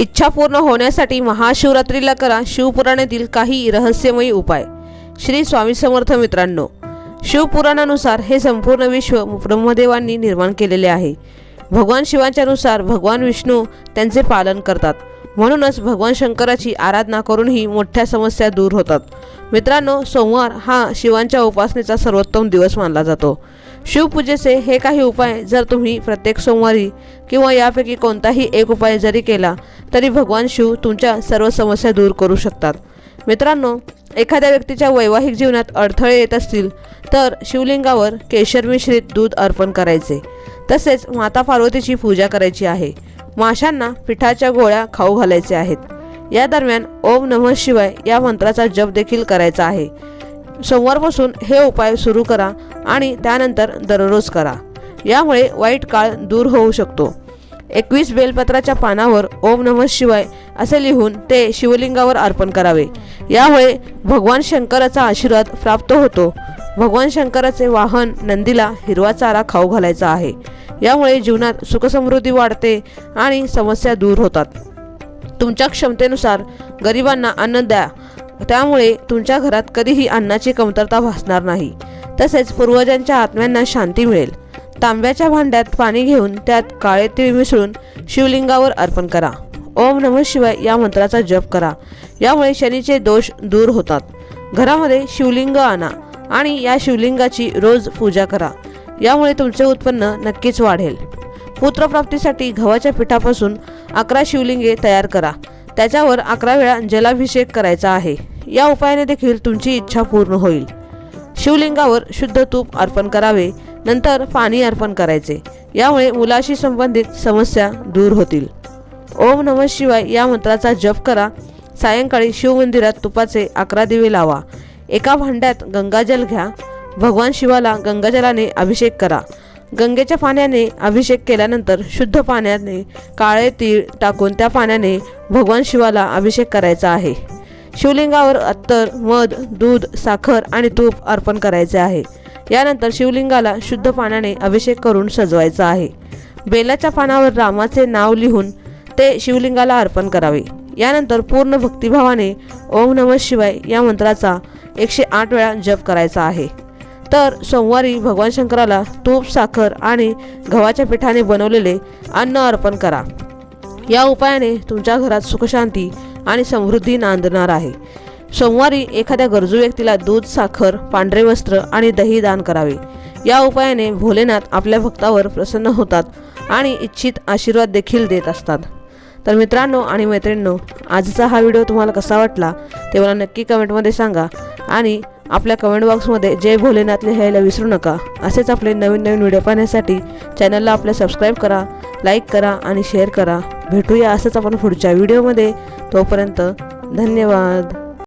इच्छा पूर्ण होण्यासाठी महाशिवरात्रीला करा. शिवपुराणातील काही रहस्यमयी उपाय. श्री स्वामी समर्थ मित्रांनो शिवपुराणानुसार हे संपूर्ण विश्व ब्रह्मदेवांनी निर्माण केलेले आहे. भगवान शिवांच्यानुसार भगवान विष्णू त्यांचे पालन करतात. म्हणूनच भगवान शंकराची आराधना करूनही मोठ्या समस्या दूर होतात. मित्रांनो सोमवार हा शिवांच्या उपासनेचा सर्वोत्तम दिवस मानला जातो. शिवपूजेचे हे काही उपाय जर तुम्ही प्रत्येक सोमवारी किंवा यापैकी कोणताही एक उपाय जरी केला तरी भगवान शिव तुमच्या सर्व समस्या दूर करू शकतात. मित्रांनो एखाद्या व्यक्तीच्या वैवाहिक जीवनात अडथळे येत असतील तर शिवलिंगावर केशर मिश्रित दूध अर्पण करायचे. तसेच माता पार्वतीची पूजा करायची आहे. माशांना पिठाच्या गोळ्या खाऊ घालायचे आहेत. या दरम्यान ओम नमः शिवाय या मंत्राचा जप देखील करायचा आहे. सोमवारपासून हे उपाय सुरू करा आणि त्यानंतर दररोज करा. यामुळे वाईट काळ दूर होऊ शकतो. एकवीस बेलपत्राच्या पानावर ओम नमः शिवाय असे लिहून ते शिवलिंगावर अर्पण करावे. यामुळे भगवान शंकराचा आशीर्वाद प्राप्त होतो. भगवान शंकराचे वाहन नंदीला हिरवा चारा खाऊ घालायचा आहे. यामुळे जीवनात सुखसमृद्धी वाढते आणि समस्या दूर होतात. तुमच्या क्षमतेनुसार गरिबांना अन्न द्या. त्यामुळे तुमच्या घरात कधीही अन्नाची कमतरता भासणार नाही. तसेच पूर्वजांच्या आत्म्यांना शांती मिळेल. तांब्याच्या भांड्यात पाणी घेऊन त्यात काळे तीळ मिसळून शिवलिंगावर अर्पण करा. ओम नमः शिवाय या मंत्राचा जप करा. यामुळे शनीचे दोष दूर होतात. घरामध्ये शिवलिंग आणा आणि या शिवलिंगाची रोज पूजा करा. यामुळे तुमचे उत्पन्न नक्कीच वाढेल. पुत्रप्राप्तीसाठी गव्हाच्या पिठापासून अकरा शिवलिंगे तयार करा. त्याच्यावर अकरा वेळा जलाभिषेक करायचा आहे. या उपायाने देखील तुमची इच्छा पूर्ण होईल. शिवलिंगावर शुद्ध तूप अर्पण करावे. नंतर पाणी अर्पण करायचे. यामुळे मुलाशी संबंधित समस्या दूर होतील. ओम नमः शिवाय या मंत्राचा जप करा. सायंकाळी शिवमंदिरात तुपाचे अकरा दिवे लावा. एका भांड्यात गंगाजल घ्या. भगवान शिवाला गंगाजलाने अभिषेक करा. गंगेच्या पाण्याने अभिषेक केल्यानंतर शुद्ध पाण्याने काळे तीळ टाकून त्या पाण्याने भगवान शिवाला अभिषेक करायचा आहे. शिवलिंगावर अत्तर मध दूध साखर आणि तूप अर्पण करायचे आहे. यानंतर शिवलिंगाला शुद्ध पाण्याने अभिषेक करून सजवायचा आहे. बेलाच्या पानावर रामाचे नाव लिहून ते शिवलिंगाला अर्पण करावे. यानंतर पूर्ण भक्तिभावाने ओम नमः शिवाय या मंत्राचा एकशे आठ वेळा जप करायचा आहे. तर सोमवारी भगवान शंकराला तूप साखर आणि गव्हाच्या पिठाने बनवलेले अन्न अर्पण करा. या उपायाने तुमच्या घरात सुखशांती आणि समृद्धी नांदणार आहे. सोमवारी एखाद्या गरजू व्यक्तीला दूध साखर पांढरे वस्त्र आणि दही दान करावे. या उपायाने भोलेनाथ आपल्या भक्तावर प्रसन्न होतात आणि इच्छित आशीर्वाद देखील देत असतात. तर मित्रांनो आणि मैत्रिणींनो आजचा हा व्हिडिओ तुम्हाला कसा वाटला ते मला नक्की कमेंटमध्ये सांगा. आणि आपल्या कमेंट बॉक्समध्ये जय भोलेनाथ लिहायला विसरू नका असेच आपले नवीन नवीन व्हिडिओ पाहण्यासाठी चॅनलला आपल्या सबस्क्राईब करा लाईक करा आणि शेअर करा. भेटूया असंच आपण पुढच्या व्हिडिओमध्ये. तोपर्यंत धन्यवाद.